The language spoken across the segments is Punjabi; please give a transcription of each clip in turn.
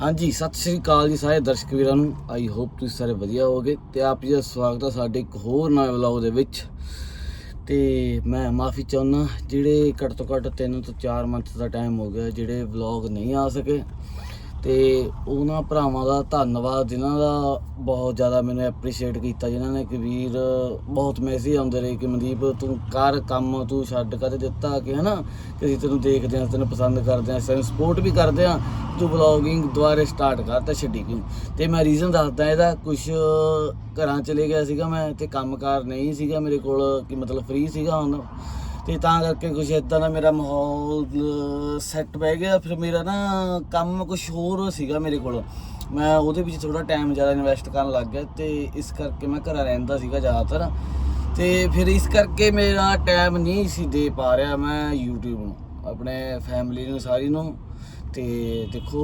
ਹਾਂਜੀ, ਸਤਿ ਸ੍ਰੀ ਅਕਾਲ ਜੀ ਸਾਰੇ ਦਰਸ਼ਕ ਵੀਰਾਂ ਨੂੰ। ਆਈ ਹੋਪ ਤੁਸੀਂ ਸਾਰੇ ਵਧੀਆ ਹੋਵੋਗੇ ਤੇ ਆਪ ਜੀ ਦਾ ਸਵਾਗਤ ਹੈ ਸਾਡੇ ਇੱਕ ਹੋਰ ਨਵੇਂ ਵਲੌਗ ਦੇ ਵਿੱਚ। ਤੇ ਮੈਂ ਮਾਫੀ ਚਾਹੁੰਦਾ, ਜਿਹੜੇ ਘੱਟ ਤੋਂ ਘੱਟ 3 ਤੋਂ 4 ਮੰਥ ਦਾ ਟਾਈਮ ਹੋ ਗਿਆ, ਜਿਹੜੇ ਵਲੌਗ ਨਹੀਂ ਆ ਸਕੇ ਤੇ ਉਹਨਾਂ ਭਰਾਵਾਂ ਦਾ ਧੰਨਵਾਦ, ਜਿਨ੍ਹਾਂ ਦਾ ਬਹੁਤ ਜ਼ਿਆਦਾ ਮੈਨੂੰ ਐਪਰੀਸ਼ੀਏਟ ਕੀਤਾ, ਜਿਨ੍ਹਾਂ ਨੇ ਕਿ ਵੀਰ ਬਹੁਤ ਮੈਸੇਜ ਆਉਂਦੇ ਰਹੇ ਕਿ ਮਨਦੀਪ, ਤੂੰ ਕਰ ਕੰਮ, ਤੂੰ ਛੱਡ ਕਰ ਦਿੱਤਾ ਕਿ ਹਨਾ? ਕਿ ਅਸੀਂ ਤੈਨੂੰ ਦੇਖਦੇ ਹਾਂ ਤੈਨੂੰ ਪਸੰਦ ਕਰਦੇ ਹਾਂ ਤੈਨੂੰ ਸਪੋਰਟ ਵੀ ਕਰਦੇ ਹਾਂ, ਤੂੰ ਵਲੌਗਿੰਗ ਦੁਬਾਰੇ ਸਟਾਰਟ ਕਰ ਤਾਂ ਛੱਡੀ ਕਿਉਂ? ਤੇ ਮੈਂ ਰੀਜ਼ਨ ਦੱਸਦਾ ਇਹਦਾ ਕੁਝ ਘਰਾਂ ਚਲੇ ਗਿਆ ਸੀਗਾ ਮੈਂ, ਤੇ ਕੰਮਕਾਰ ਨਹੀਂ ਸੀਗਾ ਮੇਰੇ ਕੋਲ, ਕਿ ਮਤਲਬ ਫ੍ਰੀ ਸੀਗਾ ਹੁਣ। ਤੇ ਤਾਂ ਕਰਕੇ ਕੁਝ ਇਦਾਂ ਦਾ ਮੇਰਾ ਮਾਹੌਲ ਸੈੱਟ ਬਹਿ ਗਿਆ। ਫਿਰ ਮੇਰਾ ਨਾ ਕੰਮ ਕੁਝ ਹੋਰ ਸੀਗਾ ਮੇਰੇ ਕੋਲ। ਮੈਂ ਉਹਦੇ ਵਿੱਚ ਥੋੜਾ ਟਾਈਮ ਜ਼ਿਆਦਾ ਇਨਵੈਸਟ ਕਰਨ ਲੱਗ ਗਿਆ ਤੇ ਇਸ ਕਰਕੇ ਮੈਂ ਘਰਾਂ ਰਹਿੰਦਾ ਸੀਗਾ ਜ਼ਿਆਦਾਤਰ। ਤੇ ਫਿਰ ਇਸ ਕਰਕੇ ਮੇਰਾ ਟਾਈਮ ਨਹੀਂ ਸੀ ਦੇ ਪਾ ਰਿਹਾ ਮੈਂ YouTube ਨੂੰ, ਆਪਣੇ ਫੈਮਿਲੀ ਨੂੰ, ਸਾਰੀ ਨੂੰ। ਤੇ ਦੇਖੋ,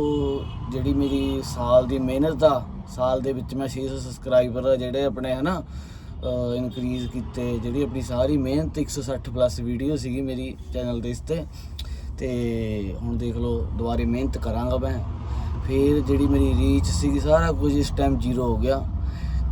ਜਿਹੜੀ ਮੇਰੀ ਸਾਲ ਦੀ ਮਿਹਨਤ ਆ, ਸਾਲ ਦੇ ਵਿੱਚ ਮੈਂ 600 ਸਬਸਕ੍ਰਾਈਬਰ ਜਿਹੜੇ ਆਪਣੇ, ਹਨਾ? ਇਨਕਰੀਜ਼ ਕੀਤੇ, ਜਿਹੜੀ ਆਪਣੀ ਸਾਰੀ ਮਿਹਨਤ 160 ਪਲੱਸ ਵੀਡੀਓ ਸੀਗੀ ਮੇਰੀ ਚੈਨਲ ਦੇ ਇਸ ਤੇ ਤੇ ਹੁਣ ਦੇਖ ਲਓ, ਦੁਬਾਰੇ ਮਿਹਨਤ ਕਰਾਂਗਾ ਮੈਂ। ਫਿਰ ਜਿਹੜੀ ਮੇਰੀ ਰੀਚ ਸੀਗੀ, ਸਾਰਾ ਕੁਝ ਇਸ ਟਾਈਮ ਜ਼ੀਰੋ ਹੋ ਗਿਆ।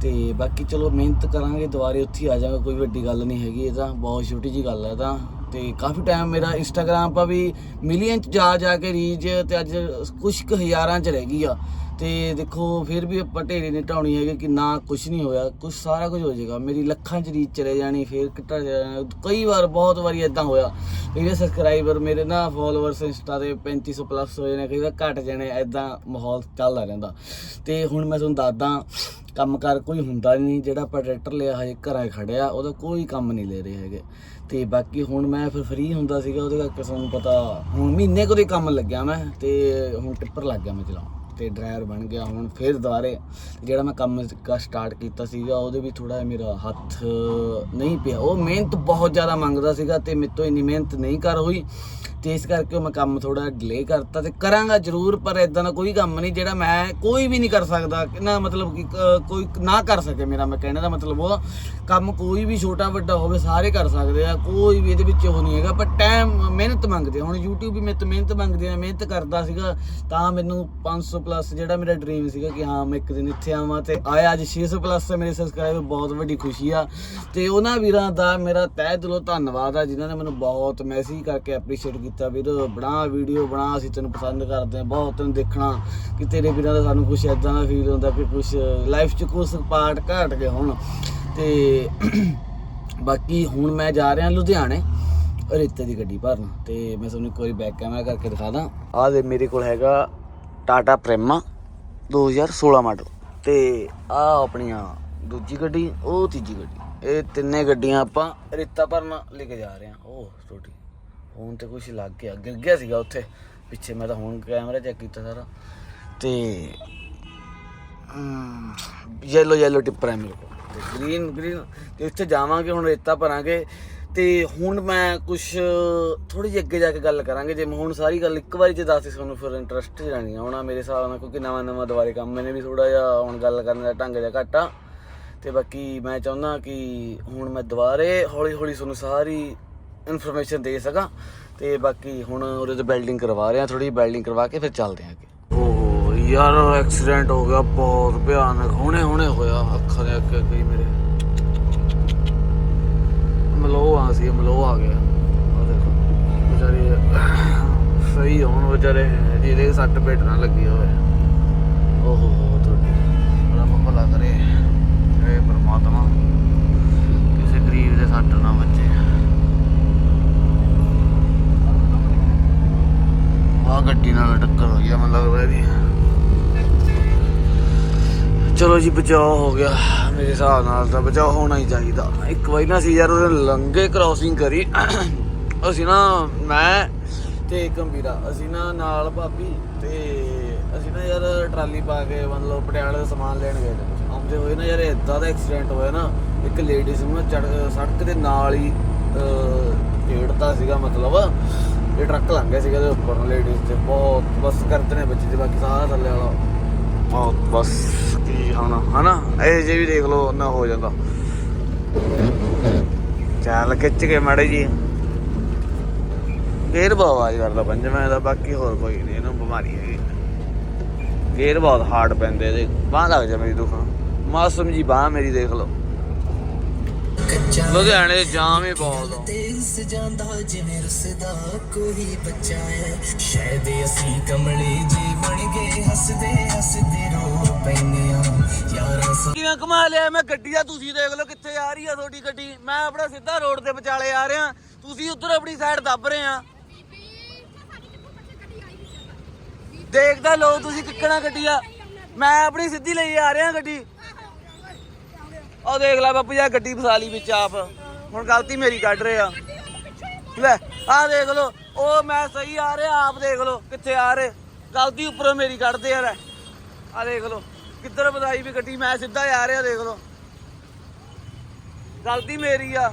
ਤੇ ਬਾਕੀ ਚਲੋ, ਮਿਹਨਤ ਕਰਾਂਗੇ, ਦੁਬਾਰੇ ਉੱਥੇ ਆ ਜਾਵਾਂਗਾ, ਕੋਈ ਵੱਡੀ ਗੱਲ ਨਹੀਂ ਹੈਗੀ ਇਹ ਤਾਂ। ਬਹੁਤ ਛੋਟੀ ਜੀ ਗੱਲ ਹੈ ਤਾਂ। ਤੇ ਕਾਫੀ ਟਾਈਮ ਮੇਰਾ ਇੰਸਟਾਗ੍ਰam 'ਪਾ ਵੀ ਮਿਲੀਅਨ ਚ ਜਾ ਜਾ ਕੇ ਰੀਚ ਤੇ ਅੱਜ ਕੁਛ ਕੁ ਹਜ਼ਾਰਾਂ ਚ ਰਹਿ ਗਈ ਆ। ਤੇ ਦੇਖੋ, ਫਿਰ ਵੀ ਆਪਾਂ ਢੇਰੇ ਨਹੀਂ ਢਾਉਣੀ ਹੈਗੀ ਕਿ ਨਾ ਕੁਝ ਨਹੀਂ ਹੋਇਆ। ਕੁਝ ਸਾਰਾ ਕੁਝ ਹੋ ਜਾਏਗਾ। ਮੇਰੀ ਲੱਖਾਂ ਚ ਰੀਚ ਚਲੇ ਜਾਣੀ, ਫਿਰ ਕਿੱਟਾ ਜਾਣਾ। ਕਈ ਵਾਰ ਬਹੁਤ ਵਾਰੀ ਇਦਾਂ ਹੋਇਆ। ਜਿਹੜੇ ਸਬਸਕ੍ਰਾਈਬਰ ਮੇਰੇ ਨਾ ਫਾਲੋਅਰਸ ਇੰਸਟਾ ਦੇ 3500 ਪਲੱਸ ਹੋ ਜਾਣੇ ਕਈ ਵਾਰ ਘਟ ਜਾਣੇ ਐਦਾਂ ਮਾਹੌਲ ਚੱਲਦਾ ਰਹਿੰਦਾ। ਤੇ ਹੁਣ ਮੈਂ ਤੁਹਾਨੂੰ ਦੱਸਦਾ, ਕੰਮ ਕਰ ਕੋਈ ਹੁੰਦਾ ਨਹੀਂ। ਜਿਹੜਾ ਆਪਾਂ ਟਰੈਕਟਰ ਲਿਆ, ਹਜੇ ਘਰਾਂ 'ਚ ਖੜਿਆ, ਉਹਦਾ ਕੋਈ ਕੰਮ ਨਹੀਂ ਲੈ ਰਹੇ ਹੈਗੇ। ਤੇ ਬਾਕੀ ਹੁਣ ਮੈਂ ਫਿਰ ਫ੍ਰੀ ਹੁੰਦਾ ਸੀਗਾ, ਉਹਦੇ ਕਰਕੇ ਤੁਹਾਨੂੰ ਪਤਾ, ਹੁਣ ਮਹੀਨੇ ਕੁ ਦੇ ਕੰਮ ਲੱਗਿਆ ਮੈਂ, ਤੇ ਹੁਣ ਟਿੱਪਰ ਲੱਗ ਗਿਆ ਮੈਂ ਚਲਾਉਣ। ਤੇ ਡਰਾਈਵਰ ਬਣ ਗਿਆ। ਹੁਣ ਫਿਰ ਦੁਬਾਰੇ ਜਿਹੜਾ ਮੈਂ ਕੰਮ ਕਾ ਸਟਾਰਟ ਕੀਤਾ ਸੀਗਾ, ਉਹਦੇ ਵੀ ਥੋੜਾ ਮੇਰਾ ਹੱਥ ਨਹੀਂ ਪਿਆ। ਉਹ ਮਿਹਨਤ ਬਹੁਤ ਜ਼ਿਆਦਾ ਮੰਗਦਾ ਸੀਗਾ ਤੇ ਮੇਰੇ ਤੋਂ ਇੰਨੀ ਮਿਹਨਤ ਨਹੀਂ ਕਰ ਹੋਈ। ਤੇ ਇਸ ਕਰਕੇ ਮੈਂ ਕੰਮ ਥੋੜਾ ਡਿਲੇ ਕਰਤਾ ਤੇ ਕਰਾਂਗਾ ਜ਼ਰੂਰ, ਪਰ ਇਦਾਂ ਦਾ ਕੋਈ ਕੰਮ ਨਹੀਂ ਜਿਹੜਾ ਮੈਂ ਕੋਈ ਵੀ ਨਹੀਂ ਕਰ ਸਕਦਾ, ਨਾ ਮਤਲਬ ਕਿ ਕੋਈ ਨਾ ਕਰ ਸਕੇ ਮੇਰਾ, ਮੈਂ ਕਹਿਣ ਦਾ ਮਤਲਬ ਉਹ ਕੰਮ ਕੋਈ ਵੀ ਛੋਟਾ ਵੱਡਾ ਹੋਵੇ ਸਾਰੇ ਕਰ ਸਕਦੇ ਆ, ਕੋਈ ਵੀ ਇਹਦੇ ਵਿੱਚ ਉਹ ਨਹੀਂ ਹੈਗਾ, ਪਰ ਟਾਈਮ ਮਿਹਨਤ ਮੰਗਦੇ ਹੁਣ YouTube ਵੀ ਮੈਂ ਤੋਂ ਮਿਹਨਤ ਮੰਗਦੇ ਆ, ਮਿਹਨਤ ਕਰਦਾ ਸੀਗਾ, ਤਾਂ ਮੈਨੂੰ 500 ਪਲੱਸ ਜਿਹੜਾ ਮੇਰਾ ਡ੍ਰੀਮ ਸੀਗਾ ਕਿ ਹਾਂ, ਮੈਂ ਇੱਕ ਦਿਨ ਇੱਥੇ ਆਵਾਂ ਤੇ ਆਇਆ ਅੱਜ 600 ਪਲੱਸ ਮੇਰੇ ਸਬਸਕ੍ਰਾਈਬਰ ਬਹੁਤ ਵੱਡੀ ਖੁਸ਼ੀ ਆ। ਤੇ ਉਹਨਾਂ ਵੀਰਾਂ ਦਾ ਮੇਰਾ ਤਹਿ ਦਿਲੋਂ ਧੰਨਵਾਦ ਆ, ਜਿਨ੍ਹਾਂ ਨੇ ਮੈਨੂੰ ਬਹੁਤ ਮੈਸੇਜ ਕਰਕੇ ਐਪਰੀਸ਼ੀਏਟ ਕੀਤਾ। ਵੀਰ, ਬਣਾ ਵੀਡੀਓ ਬਣਾ, ਅਸੀਂ ਤੈਨੂੰ ਪਸੰਦ ਕਰਦੇ ਆ ਬਹੁਤ ਤੈਨੂੰ ਦੇਖਣਾ। ਕਿ ਤੇਰੇ ਵੀਰਾਂ ਦਾ ਸਾਨੂੰ ਕੁਝ ਐਦਾਂ ਦਾ ਫੀਲ ਹੁੰਦਾ ਕਿ ਕੁਝ ਲਾਈਫ 'ਚ ਕੁਝ ਪਾਰਟ ਘਟ ਗਏ ਹੁਣ। ਤੇ ਬਾਕੀ ਹੁਣ ਮੈਂ ਜਾ ਰਿਹਾ ਲੁਧਿਆਣੇ, ਰੇਤੇ ਦੀ ਗੱਡੀ ਭਰਨ। ਤੇ ਮੈਂ ਤੁਹਾਨੂੰ ਇੱਕ ਵਾਰੀ ਬੈਕ ਕੈਮਰਾ ਕਰਕੇ ਦਿਖਾ ਦਾਂ ਆਹ ਦੇ ਮੇਰੇ ਕੋਲ ਹੈਗਾ ਟਾਟਾ ਪ੍ਰੇਮਾ 2016 ਮਾਡਲ ਤੇ ਆਹ ਆਪਣੀਆਂ ਦੂਜੀ ਗੱਡੀ, ਉਹ ਤੀਜੀ ਗੱਡੀ। ਇਹ ਤਿੰਨੇ ਗੱਡੀਆਂ ਆਪਾਂ ਰੇਤਾ ਭਰਨ ਲੈ ਕੇ ਜਾ ਰਹੇ ਹਾਂ। ਉਹ ਛੋਟੀ। ਫੋਨ ਤੇ ਕੁਝ ਲੱਗ ਗਿਆ, ਗਿਰ ਗਿਆ ਸੀਗਾ ਉੱਥੇ। ਪਿੱਛੇ ਮੈਂ ਤਾਂ ਹੁਣ ਕੈਮਰਾ ਚੈੱਕ ਕੀਤਾ ਸਾਰਾ। ਤੇ ਯੈਲੋ ਯੈਲੋ ਟਿੱਪਰ ਹੈ ਮੇਰੇ ਕੋਲ। ਤੇ ਗ੍ਰੀਨ ਗ੍ਰੀਨ ਤੇ ਉੱਥੇ ਜਾਵਾਂਗੇ, ਹੁਣ ਰੇਤਾ ਭਰਾਂਗੇ। ਤੇ ਹੁਣ ਮੈਂ ਕੁਝ ਥੋੜੀ ਜਿਹੀ ਅੱਗੇ ਜਾ ਕੇ ਗੱਲ ਕਰਾਂਗੇ। ਜੇ ਮੈਂ ਹੁਣ ਸਾਰੀ ਗੱਲ ਇੱਕ ਵਾਰੀ ਚ ਦੱਸਦੀ ਤੁਹਾਨੂੰ ਫਿਰ ਇੰਟਰਸਟ ਜਾਣੀ ਆਉਣਾ ਮੇਰੇ ਹਿਸਾਬ ਨਾਲ ਕਿਉਂਕਿ ਨਵਾਂ ਨਵਾਂ ਦੁਬਾਰੇ ਕੰਮ ਮੈਨੇ ਵੀ ਥੋੜਾ ਜਿਹਾ ਹੁਣ ਗੱਲ ਕਰਨ ਦਾ ਢੰਗ ਜਿਹਾ ਘੱਟ ਆ। ਤੇ ਬਾਕੀ ਮੈਂ ਚਾਹੁੰਦਾ ਕਿ ਹੁਣ ਮੈਂ ਦੁਬਾਰੇ ਹੌਲੀ ਹੌਲੀ ਤੁਹਾਨੂੰ ਸਾਰੀ ਇਨਫੋਰਮੇਸ਼ਨ ਦੇ ਸਕਾਂ ਤੇ ਬਾਕੀ ਹੁਣ ਉਹਦੇ ਤੇ ਬਿਲਡਿੰਗ ਕਰਵਾ ਰਿਹਾ ਥੋੜੀ ਬਿਲਡਿੰਗ ਕਰਵਾ ਕੇ ਫਿਰ ਚੱਲਦੇ ਹਾਂ ਅੱਗੇ। ਓਹ ਯਾਰ ਐਕਸੀਡੈਂਟ ਹੋ ਗਿਆ ਬਹੁਤ ਭਿਆਨਕ। ਹੁਣੇ ਹੁਣੇ ਹੋਇਆ ਅੱਖਾਂ ਦੇ ਅੱਗੇ ਗਈ ਮੇਰੇ। ਮਲੋ ਆ ਸੀ ਮਲੋ ਆ ਗਿਆ। ਉਹ ਦੇਖੋ ਵਿਚਾਰੇ ਸਹੀ ਹੋਣ ਵਿਚਾਰੇ ਜਿਹਦੇ ਸੱਟ ਪੇਟ ਨਾ ਲੱਗੀ ਹੋਵੇ। ਓਹੋ ਹੋ ਤੁਹਾਡੀ ਰੱਬ ਭਲਾ ਕਰੇ। ਇਹ ਪਰਮਾਤਮਾ ਕਿਸੇ ਗਰੀਬ ਦੇ ਸੱਟ ਨਾ ਵੱਜੇ ਆ ਗੱਡੀ ਨਾਲ ਟੱਕਰ ਹੋਈ ਆ ਮੈਨੂੰ ਲੱਗਦਾ ਇਹਦੀ ਚਲੋ ਜੀ ਬਚਾਓ ਹੋ ਗਿਆ। ਮੇਰੇ ਹਿਸਾਬ ਨਾਲ ਤਾਂ ਬਚਾਓ ਹੋਣਾ ਹੀ ਚਾਹੀਦਾ। ਇੱਕ ਵਾਰੀ ਨਾ ਅਸੀਂ ਯਾਰ ਉਹਦੇ ਲੰਗੇ ਕ੍ਰਾਸਿੰਗ ਕਰੀ। ਅਸੀਂ ਨਾ, ਮੈਂ ਤੇ ਗੰਭੀਰਾ, ਅਸੀਂ ਨਾ ਨਾਲ ਭਾਬੀ ਤੇ ਅਸੀਂ ਨਾ ਯਾਰ ਟਰਾਲੀ ਪਾ ਕੇ, ਮਤਲਬ ਪਟਿਆਲੇ ਦਾ ਸਮਾਨ ਲੈਣ ਗਏ ਤੇ ਆਉਂਦੇ ਹੋਏ ਨਾ ਯਾਰ ਇਦਾਂ ਦਾ ਐਕਸੀਡੈਂਟ ਹੋਇਆ ਨਾ, ਇੱਕ ਲੇਡੀਜ਼ ਨੂੰ ਨਾ ਚੜ੍ਹ ਸੜਕ ਦੇ ਨਾਲ ਹੀ ਢੇੜਤਾ ਸੀਗਾ ਮਤਲਬ। ਇਹ ਟਰੱਕ ਲੰਘ ਗਿਆ ਸੀਗਾ ਦੇ ਉੱਪਰ ਲੇਡੀਜ਼ ਤੇ ਬਹੁਤ, ਬਸ ਕਰਦੇ ਨੇ ਬੱਚੇ ਤੇ ਬਾਕੀ ਸਾਰਾ ਥੱਲੇ ਵਾਲਾ। ਬਹੁਤ, ਬਸ। ਕੀ ਹੋਣਾ, ਹਨਾ? ਇਹ ਜੇ ਵੀ ਦੇਖ ਲਓ ਨਾ ਹੋ ਜਾਂਦਾ। ਚੱਲ, ਖਿੱਚ ਕੇ ਮਾੜੇ ਜੀ ਫੇਰ ਬਾਵਾਜ ਕਰਦਾ ਪੰਜਵੇਂ ਦਾ ਬਾਕੀ ਹੋਰ ਕੋਈ ਨਹੀਂ, ਇਹਨੂੰ ਬਿਮਾਰੀ ਹੈਗੀ। ਗੇਅਰ ਬਹੁਤ ਹਾਰਡ ਪੈਂਦੇ ਇਹਦੇ। ਬਾਹ ਲੱਗ ਜਾ ਮੇਰੀ ਦੁਖਾਂ। ਮਾਸੂਮ ਜੀ ਬਾਹ ਮੇਰੀ ਦੇਖ ਲਓ। ਲੁਧਿਆਣੇ ਦੇ ਜਾਮ ਹੀ ਬਹੁਤ ਆ। ਤੇ ਜਾਂਦਾ ਜਿਵੇਂ ਰੁੱਸਦਾ ਕੋਈ ਬੱਚਾ ਹੈ। ਸ਼ਾਇਦ ਅਸੀਂ ਕਮਲੇ ਜੀ ਬਣ ਗਏ ਹੱਸਦੇ ਹੱਸਦੇ ਰੋ ਪੈਨੇ ਆ ਯਾਰਾਂ ਲਿਆ, ਮੈਂ ਗੱਡੀ ਆ ਤੁਸੀਂ ਦੇਖ ਲਓ ਕਿੱਥੇ ਆ ਰਹੀ ਆ ਤੁਹਾਡੀ ਗੱਡੀ। ਮੈਂ ਆਪਣਾ ਸਿੱਧਾ ਰੋਡ ਦੇ ਵਿਚਾਲੇ ਆ ਰਿਹਾ। ਤੁਸੀਂ ਉੱਧਰ ਆਪਣੀ ਸਾਈਡ ਦੱਬ ਰਹੇ ਆ। ਦੇਖਦਾ ਲੋ ਤੁਸੀਂ ਕਿੱਕਣਾ ਗੱਡੀ ਆ। ਮੈਂ ਆਪਣੀ ਸਿੱਧੀ ਲਈ ਆ ਰਿਹਾ ਗੱਡੀ। ਉਹ ਦੇਖ ਲੈ ਬਾਪੂ ਜੀ ਗੱਡੀ ਫਸਾ ਲਈ ਵਿੱਚ ਆਪ। ਹੁਣ ਗਲਤੀ ਮੇਰੀ ਕੱਢ ਰਹੇ ਆ। ਲੈ ਆ ਦੇਖ ਲੋ ਉਹ ਮੈਂ ਸਹੀ ਆ ਰਿਹਾ, ਆਪ ਦੇਖ ਲੋ ਕਿੱਥੇ ਆ ਰਹੇ। ਗਲਤੀ ਉੱਪਰੋਂ ਮੇਰੀ ਕੱਢਦੇ ਯਾਰ ਆ ਦੇਖ ਲੋ ਕਿੱਧਰ ਵਧਾਈ ਵੀ ਗੱਡੀ ਮੈਂ ਸਿੱਧਾ ਹੀ ਆ ਰਿਹਾ ਦੇਖ ਲਓ। ਗਲਤੀ ਮੇਰੀ ਆ।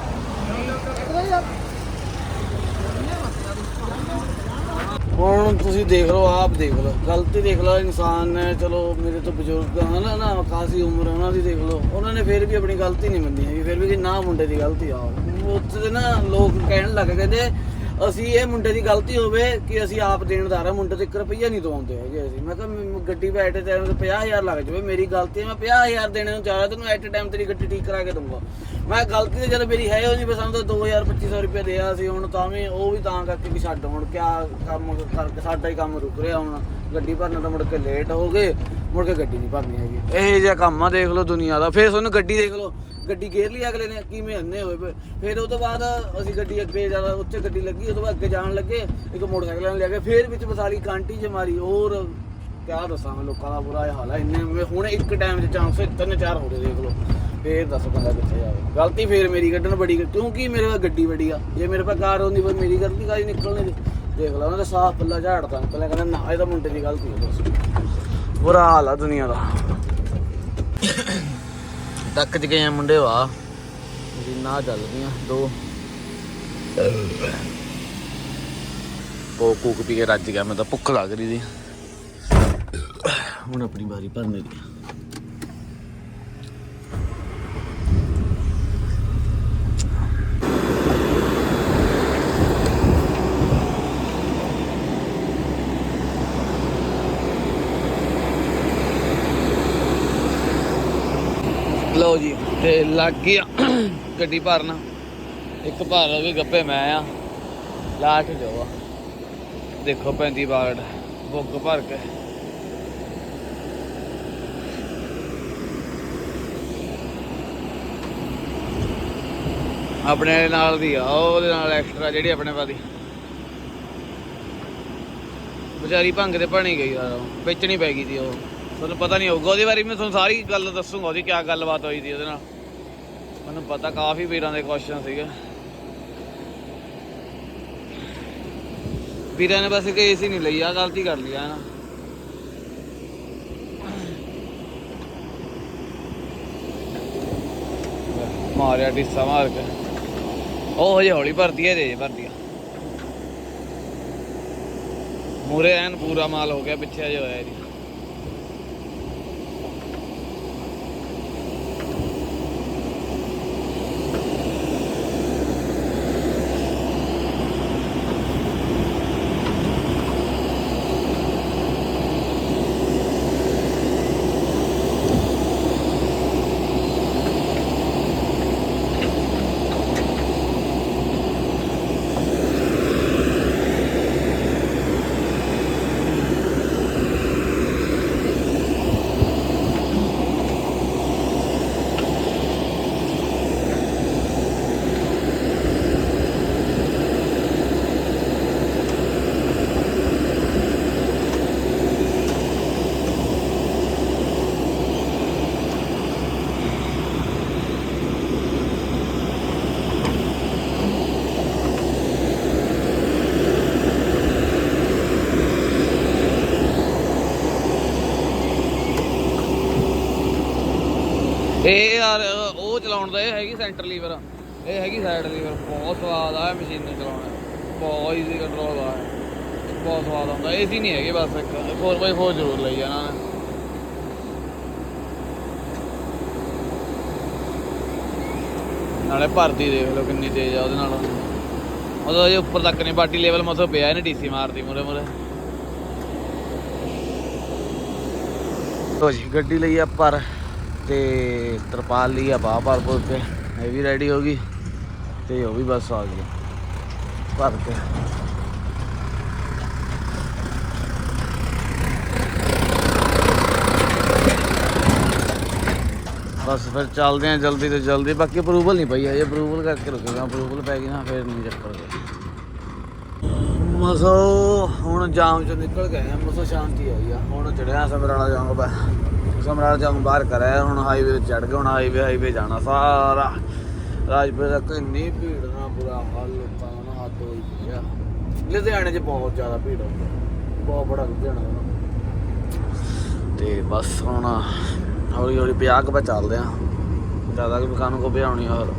ਹੁਣ ਤੁਸੀਂ ਦੇਖ ਲਓ, ਆਪ ਦੇਖ ਲਓ। ਗਲਤੀ ਦੇਖ ਲਓ, ਇਨਸਾਨ ਨੇ, ਚਲੋ, ਮੇਰੇ ਤੋਂ ਬਜ਼ੁਰਗ ਹਨ, ਨਾ, ਕਾਫੀ ਉਮਰ ਉਹਨਾਂ ਦੀ ਦੇਖ ਲਓ। ਉਹਨਾਂ ਨੇ ਫਿਰ ਵੀ ਆਪਣੀ ਗਲਤੀ ਨਹੀਂ ਮੰਨੀ ਹੈਗੀ, ਫਿਰ ਵੀ ਕਿ ਨਾ, ਮੁੰਡੇ ਦੀ ਗਲਤੀ ਆ। ਉੱਥੇ ਦੇ ਨਾ ਲੋਕ ਕਹਿਣ ਲੱਗ ਕਹਿੰਦੇ ਅਸੀਂ ਇਹ ਮੁੰਡੇ ਦੀ ਗਲਤੀ ਹੋਵੇ ਕਿ ਅਸੀਂ ਆਪ ਦੇਣਦਾਰ ਆ, ਮੁੰਡੇ ਤੇ 1 ਰੁਪਈਆ ਨਹੀਂ ਦਵਾਉਂਦੇ ਹੈਗੇ ਅਸੀਂ। ਮੈਂ ਕਿਹਾ ਗੱਡੀ ਬੈਠੇ ਤੇ 50000 ਲੱਗ ਜਾਵੇ, ਮੇਰੀ ਗਲਤੀ ਹੈ ਮੈਂ 50000 ਦੇਣੇ ਨੂੰ ਚਾਹ ਤੈਨੂੰ ਐਟ ਟਾਈਮ ਤੇਰੀ ਗੱਡੀ ਠੀਕ ਕਰਾ ਕੇ ਦਊਂਗਾ। ਮੈਂ ਗਲਤੀ ਤੇ ਜਦ ਮੇਰੀ ਹੈ ਉਹ ਨਹੀਂ, ਬਸ ਸਾਨੂੰ ਤਾਂ 2000 2500 ਰੁਪਏ ਦਿਆ ਸੀ ਹੁਣ, ਤਾਂ ਵੀ ਉਹ ਵੀ ਤਾਂ ਕਰਕੇ ਕਿ ਛੱਡ ਹੁਣ, ਕਿਆ ਕੰਮ ਕਰਕੇ ਸਾਡਾ ਹੀ ਕੰਮ ਰੁਕ ਰਿਹਾ ਹੁਣ। ਗੱਡੀ ਭਰਨਾ ਤਾਂ ਮੁੜ ਕੇ ਲੇਟ ਹੋ ਗਏ, ਮੁੜ ਕੇ ਗੱਡੀ ਨਹੀਂ ਭਰਨੀ ਹੈਗੀ। ਇਹ ਜਿਹਾ ਕੰਮ ਆ, ਦੇਖ ਲਓ ਦੁਨੀਆ ਦਾ। ਫੇਰ ਤੁਹਾਨੂੰ ਗੱਡੀ ਦੇਖ ਲਓ, ਗੱਡੀ ਘੇਰ ਲਈ ਅਗਲੇ ਨੇ, ਕਿਵੇਂ ਅੰਨੇ ਹੋਏ। ਪਏ ਫਿਰ ਉਹ ਤੋਂ ਬਾਅਦ ਅਸੀਂ ਗੱਡੀ ਅੱਗੇ ਜ਼ਿਆਦਾ ਉੱਥੇ ਗੱਡੀ ਲੱਗੀ, ਉਹ ਤੋਂ ਬਾਅਦ ਅੱਗੇ ਜਾਣ ਲੱਗੇ, ਇੱਕ ਮੋਟਰਸਾਈਕਲ ਨਾਲ ਲੈ ਕੇ, ਫਿਰ ਵਿੱਚ ਬਸਾਲੀ ਕਾਂਟੀ ਚ ਮਾਰੀ, ਹੋਰ ਕਿਆ ਦੱਸਾਂ ਮੈਂ ਲੋਕਾਂ ਦਾ ਬੁਰਾ ਇਹ ਹਾਲ ਹੈ ਇੰਨੇ ਹੁਣ ਇੱਕ ਟਾਈਮ 'ਚ ਚਾਂਸ ਤਿੰਨ ਚਾਰ ਹੋ ਗਏ, ਦੇਖ ਲਓ। ਫੇਰ ਦੱਸ ਬੰਦਾ ਕਿੱਥੇ ਜਾਵੇ। ਗਲਤੀ ਫੇਰ ਮੇਰੀ ਕੱਢਣ ਬੜੀ ਕਿਉਂਕਿ ਮੇਰੇ ਕੋਲ ਗੱਡੀ ਬੜੀ ਆ। ਜੇ ਮੇਰੇ ਕੋਲ ਕਾਰ ਹੁੰਦੀ ਪਰ ਮੇਰੀ ਗਲਤੀ ਕਾਹਦੀ ਨਿਕਲਣੀ ਸੀ ਦੇਖ ਲਾ ਉਹਨਾਂ ਦਾ ਸਾਫ਼ ਪੱਲਾ ਝਾੜਦਾ ਪਹਿਲਾਂ ਕਹਿੰਦਾ ਨਾ ਇਹ ਤਾਂ ਮੁੰਡੇ ਦੀ ਗਲਤੀ ਹੈ ਬਸ। ਬੁਰਾ ਹਾਲ ਆ ਦੁਨੀਆ ਦਾ। ਤੱਕ ਚ ਗਏ ਆ ਮੁੰਡੇ ਵਾ ਮਸ਼ੀਨਾਂ ਚੱਲਦੀਆਂ ਦੋ। ਉਹ ਕੂਕ ਪੀ ਕੇ ਰੱਜ ਗਿਆ ਮੈਂ ਤਾਂ ਭੁੱਖ ਲੱਗ ਰਹੀ ਸੀ। ਹੁਣ ਆਪਣੀ ਵਾਰੀ ਭਰਨੇ ਦੀ ਲਓ ਜੀ, ਤੇ ਲੱਗ ਗਿਆ ਗੱਡੀ ਭਰਨਾ। ਇੱਕ ਭਰ ਲਵੇ ਗੱਪੇ ਮੈਂ ਆ। ਲਾਟ ਜੋ ਆ। ਦੇਖੋ 35 ਬਾਗੜ ਬੁੱਕ ਭਰ ਕੇ। ਆਪਣੇ ਨਾਲ ਦੀ ਆ, ਉਹਦੇ ਨਾਲ ਐਕਸਟਰਾ ਜਿਹੜੀ ਆਪਣੇ ਪਾਦੀ ਵਿਚਾਰੀ ਭੰਗ ਤੇ ਭਣੀ ਗਈ ਯਾਰ, ਉਹ, ਵੇਚਣੀ ਪੈ ਗਈ ਸੀ ਉਹ। ਤੁਹਾਨੂੰ ਪਤਾ ਨਹੀਂ ਹੋਊਗਾ, ਉਹਦੇ ਬਾਰੇ ਮੈਂ ਤੁਹਾਨੂੰ ਸਾਰੀ ਗੱਲ ਦੱਸੂਗਾ, ਉਹਦੀ ਕੀ ਗੱਲਬਾਤ ਹੋਈ ਸੀ ਉਹਦੇ ਨਾਲ। ਮੈਨੂੰ ਪਤਾ ਕਾਫੀ ਵੀਰਾਂ ਦੇ ਕੁਐਸਚਨ ਸੀਗੇ। ਵੀਰਾਂ ਨੇ ਬਸ ਕੇਸ ਹੀ ਨਹੀਂ ਲਈ ਆ ਗਲਤੀ ਕਰ ਲਈ ਆ ਨਾ। ਮਾਰਿਆ ਡਿੱਸਾ ਮਾਰ ਕੇ। ਉਹ ਹਜੇ ਹੌਲੀ ਭਰਦੀ ਹੈ ਜੇ ਭਰਦੀ ਆ। ਮੂਰੇ ਐਨ ਪੂਰਾ ਮਾਲ ਹੋ ਗਿਆ, ਪਿੱਛੇ ਹਜੇ ਹੋਇਆ ਜੀ ਚਲਾਉਣ ਦਾ, ਇਹ ਹੈਗੀ ਸੈਂਟਰ ਲੀਵਰ ਇਹ ਹੈਗੀ ਸਾਈਡ ਲੀਵਰ ਬਹੁਤ ਸਵਾਦ ਆ ਮਸ਼ੀਨ ਨੂੰ ਚਲਾਉਣਾ। ਬਹੁਤ ਈਜ਼ੀ ਕੰਟਰੋਲ ਆ ਬਹੁਤ ਸਵਾਦ ਆਉਂਦਾ। ਏਸੀ ਨਹੀਂ ਹੈਗੇ ਬਸ ਇੱਕ। 4x4 ਜ਼ਰੂਰ ਲਈ ਜਾਣਾ ਨੇ ਨਾਲੇ ਭਰਤੀ ਦੇਖ ਲਓ ਕਿੰਨੀ ਤੇਜ਼ ਆ ਉਹਦੇ ਨਾਲ। ਉਹਦਾ ਜੇ ਉੱਪਰ ਤੱਕ ਨਹੀਂ ਪਾਰਟੀ ਲੈਵਲ ਮਸੋ ਪਿਆ ਇਹਨੇ ਡੀਸੀ ਮਾਰਦੀ ਮੁਰੇ ਮੁਰੇ ਲੋ ਜੀ, ਗੱਡੀ ਲਈ ਆ ਪਰ। ਤੇ ਤਰਪਾਲ ਲਈ ਆ ਬਾਹ ਪਰ ਪੁਰ ਇਹ ਵੀ ਰੈਡੀ ਹੋ ਗਈ ਤੇ ਉਹ ਵੀ ਬਸ ਆ ਗਈ ਭਰ ਕੇ। ਬਸ ਫਿਰ ਚੱਲਦੇ ਆ ਜਲਦੀ ਤੋਂ ਜਲਦੀ। ਬਾਕੀ ਅਪਰੂਵਲ ਨਹੀਂ ਪਈ ਹਜੇ। ਅਪਰੂਵਲ ਕਰਕੇ ਰੁਕੇਗਾ। ਅਪਰੂਵਲ ਪੈ ਗਈ ਨਾ, ਫਿਰ ਨਹੀਂ ਚੱਕਰ ਮਸੋ, ਹੁਣ ਜਾਮ ਚੋਂ ਨਿਕਲ ਗਏ ਆ। ਮਸੋ ਸ਼ਾਂਤੀ ਆਈ ਆ। ਹੁਣ ਚੜਿਆ ਸਮਰਾਲਾ ਜਾਮ ਪਾ ਸਮਰਾਲਾ ਜਾਮ ਬਾਹਰ ਕਰਿਆ, ਹੁਣ ਹਾਈਵੇ ਚੜ ਗਏ, ਹੁਣ ਹਾਈਵੇ ਹਾਈਵੇ ਜਾਣਾ ਸਾਰਾ। ਰਾਜਪੁਰ ਤੱਕ ਇੰਨੀ ਭੀੜ ਨਾ ਬੁਰਾ ਹਾਲ, ਲੋਕਾਂ ਦਾ ਨਾ ਹੋਈ ਪਈ ਲੁਧਿਆਣੇ 'ਚ ਬਹੁਤ ਜ਼ਿਆਦਾ ਭੀੜ ਹੁੰਦੀ ਆ। ਬਹੁਤ ਬੜਾ ਲੁਧਿਆਣਾ ਤੇ ਬਸ ਹੁਣ ਹੌਲੀ ਹੌਲੀ 50 ਕੁ ਪਾ ਆ। ਜ਼ਿਆਦਾ ਕਿ ਮਕਾਨ ਕੋ ਭਜਾਉਣੀ ਹੋਰ